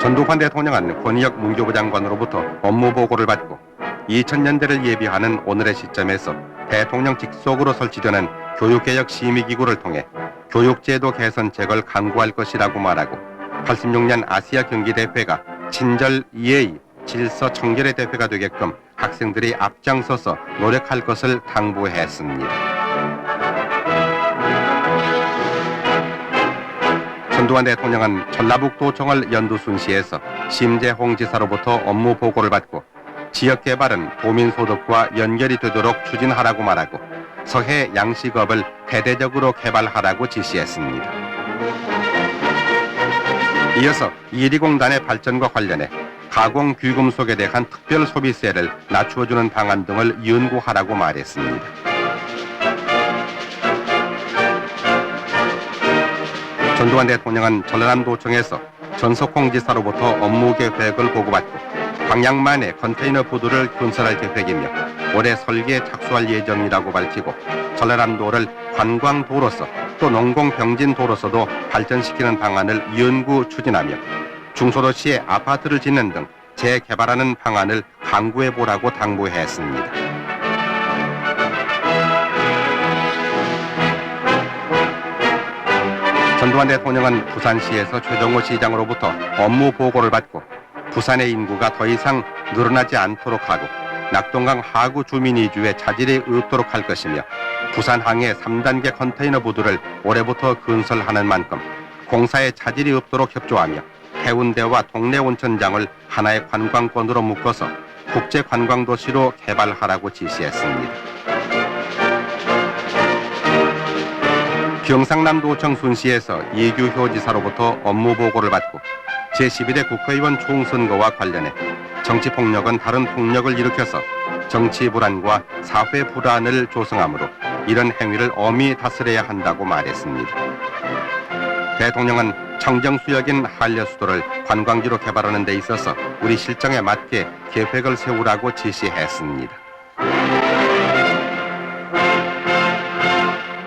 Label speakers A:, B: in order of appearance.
A: 전두환 대통령은 권희혁 문교부 장관으로부터 업무 보고를 받고 2000년대를 예비하는 오늘의 시점에서 대통령 직속으로 설치되는 교육개혁 심의기구를 통해 교육제도 개선책을 강구할 것이라고 말하고 86년 아시아 경기대회가 친절 예의, 질서 청결의 대회가 되게끔 학생들이 앞장서서 노력할 것을 당부했습니다. 전두환 대통령은 전라북도청을 연두순시에서 심재홍 지사로부터 업무 보고를 받고 지역 개발은 도민 소득과 연결이 되도록 추진하라고 말하고 서해 양식업을 대대적으로 개발하라고 지시했습니다. 이어서 이리공단의 발전과 관련해 가공 귀금속에 대한 특별 소비세를 낮추어주는 방안 등을 연구하라고 말했습니다. 전두환 대통령은 전라남도청에서 전석홍 지사로부터 업무 계획을 보고받고 광양만에 컨테이너 부두를 건설할 계획이며 올해 설계에 착수할 예정이라고 밝히고 전라남도를 관광도로서 또 농공병진도로서도 발전시키는 방안을 연구 추진하며 중소도시에 아파트를 짓는 등 재개발하는 방안을 강구해 보라고 당부했습니다. 전두환 대통령은 부산시에서 최정호 시장으로부터 업무 보고를 받고 부산의 인구가 더 이상 늘어나지 않도록 하고 낙동강 하구 주민 이주에 차질이 없도록 할 것이며 부산항의 3단계 컨테이너 부두를 올해부터 건설하는 만큼 공사에 차질이 없도록 협조하며 해운대와 동래 온천장을 하나의 관광권으로 묶어서 국제 관광 도시로 개발하라고 지시했습니다. 경상남도청 순시에서 이규효 지사로부터 업무 보고를 받고 제11대 국회의원 총선거와 관련해 정치폭력은 다른 폭력을 일으켜서 정치 불안과 사회 불안을 조성하므로 이런 행위를 엄히 다스려야 한다고 말했습니다. 대통령은 청정수역인 한려수도를 관광지로 개발하는 데 있어서 우리 실정에 맞게 계획을 세우라고 지시했습니다.